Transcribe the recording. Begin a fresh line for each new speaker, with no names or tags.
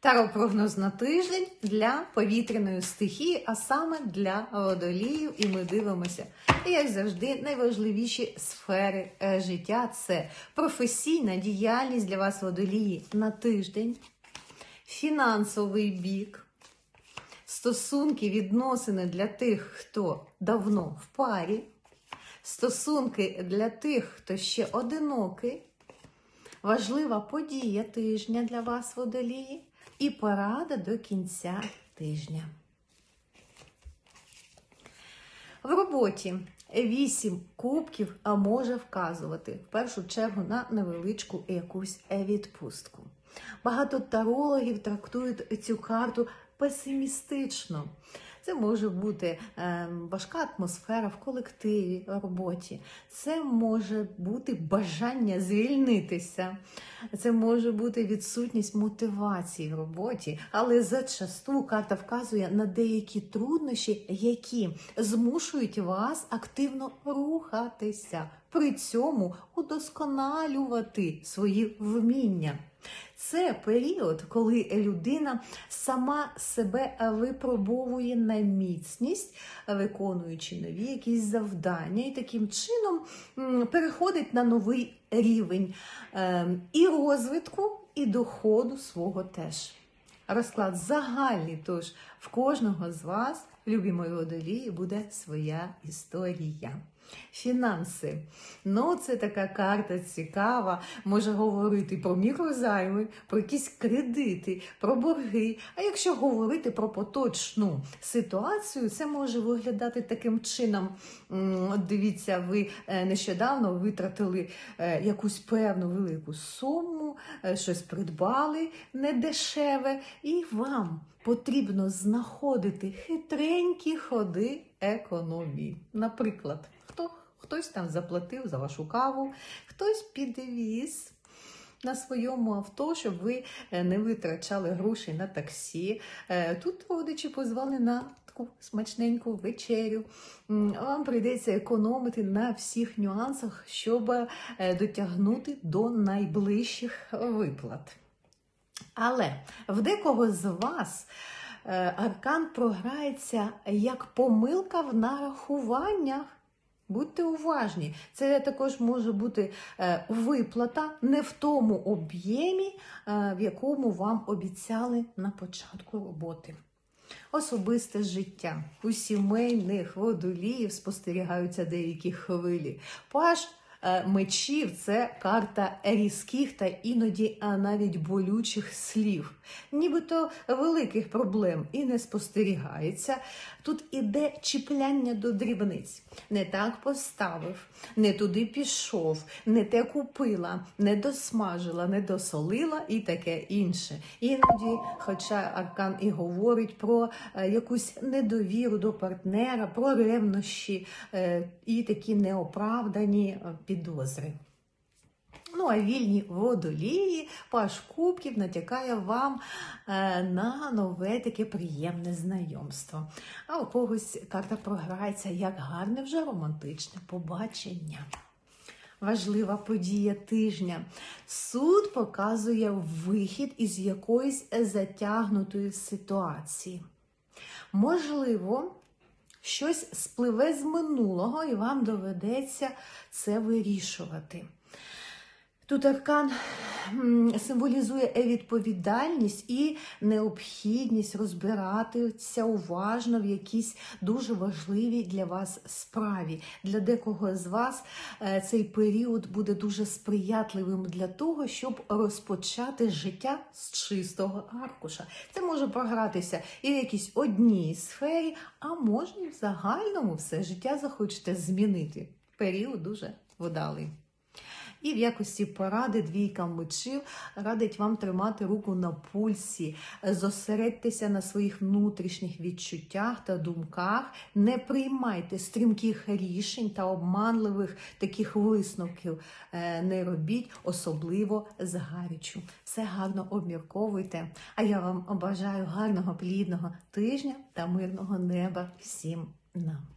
Таро-прогноз на тиждень для повітряної стихії, а саме для водоліїв. І ми дивимося, як завжди, найважливіші сфери е, життя. Це професійна діяльність для вас, водолії, на тиждень, фінансовий бік, стосунки, відносини для тих, хто давно в парі, стосунки для тих, хто ще одинокий. Важлива подія тижня для вас, водолії, і порада до кінця тижня. В роботі вісім кубків а може вказувати в першу чергу на невеличку якусь відпустку. Багато тарологів трактують цю карту песимістично. Це може бути е, важка атмосфера в колективі, роботі. Це може бути бажання звільнитися. Це може бути відсутність мотивації в роботі, але зачасту карта вказує на деякі труднощі, які змушують вас активно рухатися, при цьому удосконалювати свої вміння. Це період, коли людина сама себе випробовує на міцність, виконуючи нові якісь завдання, і таким чином переходить на новий рівень ем, і розвитку, і доходу свого теж. Розклад загальний, тож в кожного з вас, любі мої водолії, буде своя історія. Фінанси. Ну, це така карта цікава. Може говорити про мікрозайми, про якісь кредити, про борги. А якщо говорити про поточну ситуацію, це може виглядати таким чином. Дивіться, ви е, нещодавно витратили е, якусь певну велику суму, е, щось придбали недешеве, і вам потрібно знаходити хитренькі ходи економії. Наприклад, хтось там заплатив за вашу каву, хтось підвіз. На своєму авто, щоб ви е, не витрачали гроші на таксі. Е, Тут родичі позвали на таку смачненьку вечерю. Вам прийдеться економити на всіх нюансах, щоб е, дотягнути до найближчих виплат. Але в декого з вас аркан програється як помилка в нарахуваннях. Будьте уважні, це також може бути е, виплата не в тому об'ємі, е, в якому вам обіцяли на початку роботи. Особисте життя. У сімейних водоліїв спостерігаються деякі хвилі. Паш мечів це карта різких та іноді а, навіть болючих слів. Нібито великих проблем і не спостерігається. Тут іде чіпляння до дрібниць. Не так поставив, не туди пішов, не те купила, не досмажила, не досолила і таке інше. Іноді, хоча Аркан і говорить про е, якусь недовіру до партнера, про ревнощі е, і такі неоправдані е, підозри. Ну, а вільні водолії, паш кубків натякає вам е, на нове таке приємне знайомство. А у когось карта програється як гарне вже романтичне побачення. Важлива подія тижня. Суд показує вихід із якоїсь затягнутої ситуації. Можливо, щось спливе з минулого, і вам доведеться це вирішувати. Тут аркан символізує відповідальність і необхідність розбиратися уважно в якійсь дуже важливій для вас справі. Для декого з вас е, цей період буде дуже сприятливим для того, щоб розпочати життя з чистого аркуша. Це може програтися і в якійсь одній сфері, а може і в загальному все життя захочете змінити. Період дуже вдалий. І в якості поради двійка мечів радить вам тримати руку на пульсі, зосередьтеся на своїх внутрішніх відчуттях та думках, не приймайте стрімких рішень та обманливих таких висновків. Е, Не робіть, особливо з гарячу. Все гарно обмірковуйте. А я вам бажаю гарного плідного тижня та мирного неба всім нам.